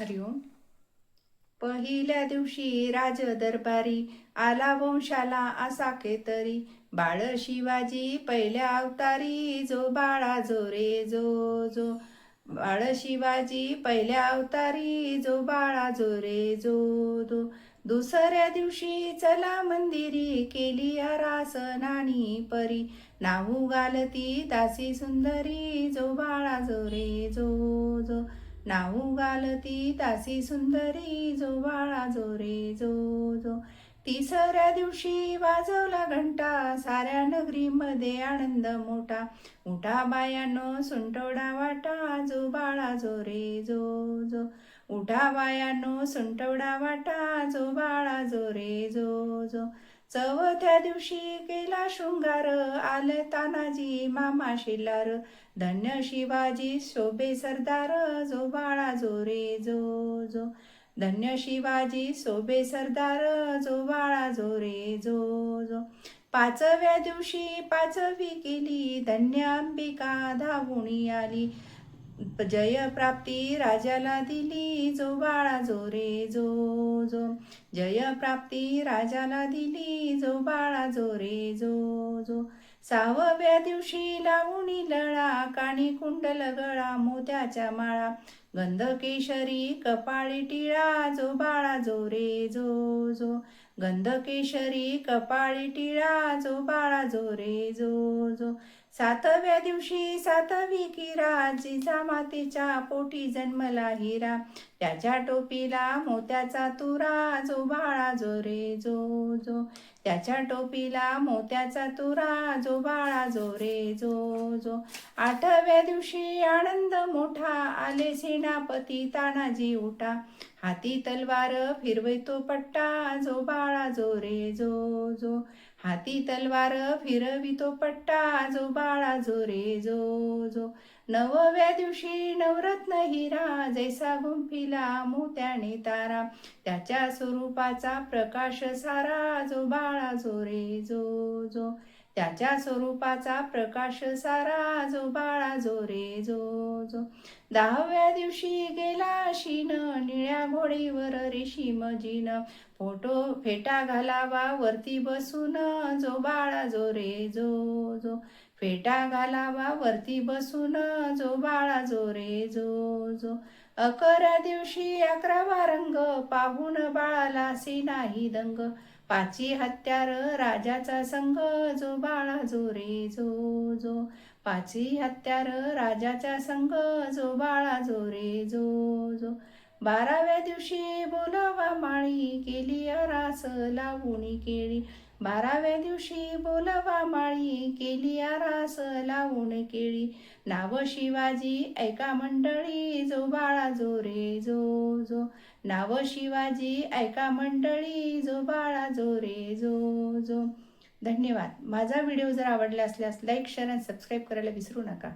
हरिओम पहिल्या दिवशी राज दरबारी आला वंशाला असा केतरी. बाळ शिवाजी पहिल्या अवतारी जो बाळा जो रे जो जो. बाळ शिवाजी पहिल्या अवतारी जो बाळा जो रे जो जो. दुसऱ्या दिवशी चला मंदिरी केली रास नाणी परी. नाऊ गालती दासी सुंदरी जो बाळा जो रे जो जो. नाऊ गालती तासी सुंदरी जो बाळा जो रे जो जो. तिसऱ्या दिवशी वाजवला घंटा साऱ्या नगरीमध्ये आनंद मोठा. उठा बायानो सुंटवडा वाटा जो बाळा जो रे जो जो. उठा बायानो सुंटवडा वाटा जो बाळा जो रे जो जो. चौथ्या दिवशी केला शृंगार आले तानाजी मामा शिलार. धन्य शिवाजी शोभे सरदार जो बाळा जो रे जो जो. धन्य शिवाजी शोभे सरदार जो बाळा जो रे जो जो. पाचव्या दिवशी पाचवी केली धन्य अंबिका धावुणी आली. जय प्राप्ती राजाला दिली जो बाळा जो रे जो. जो जय प्राप्ती राजाला दिली जो बाळा जो रे जो जो. सहाव्या दिवशी लावणी लळा काणी कुंडल गळा मोत्याच्या माळा गंध केशरी कपाळी टिळा जो बाळा जो रे जो जो. गंध केशरी कपाळी टिळा जो बाळा जो रे जो जो. सातव्या दिवशी सातवी किरा जिजा मातेच्या पोटी जन्मला हिरा. त्याच्या टोपीला मोत्याचा तुरा जो बाळा जो रे जो जो. त्याच्या टोपीला मोत्याचा तुरा जो बाळा जो रे जो जो. आठव्या दिवशी मोठा आले सेनापती तानाजी उठा. हाती तलवार फिरवितो पट्टा जो बाळा जो रे जो जो. हाती तलवार फिरवितो पट्टा जो बाळा जो रे जो जो. नवव्या दिवशी नवरत्न हिरा जैसा गुंफिला मोत्याने तारा. त्याच्या स्वरूपाचा प्रकाश सारा जो बाळा जो रे जो जो. त्याच्या स्वरूपाचा प्रकाश सारा जो बाळा जो रे जो जो. दहाव्या दिवशी गेला शीन निळ्या घोडीवर ऋषी जीन फोटो फेटा घालावा वरती बसून जो बाळा जो रे जो जो. फेटा घालावा वरती बसून जो बाळा जो रे जो जो. अकरा दिवशी अकरावा रंग पाहून बाळाला नाही दंग. पाची हत्यार राजाचा संघ जो बाळा जो रे जो जो. पाची हत्यार राजाचा संघ जो बाळा जो रे जो जो. बाराव्या दिवशी बोलावा माळी केली रास लावुणी केळी बाराव्या दिवशी बोलावा माळी केली रास लावून केळी नाव शिवाजी ऐका मंडळी जो बाळा जो रे जो जो. नाव शिवाजी ऐका मंडळी जो बाळा जो रे जो जो. धन्यवाद. माझा व्हिडिओ जर आवडला असल्यास लाईक शेअर आणि सबस्क्राईब करायला विसरू नका.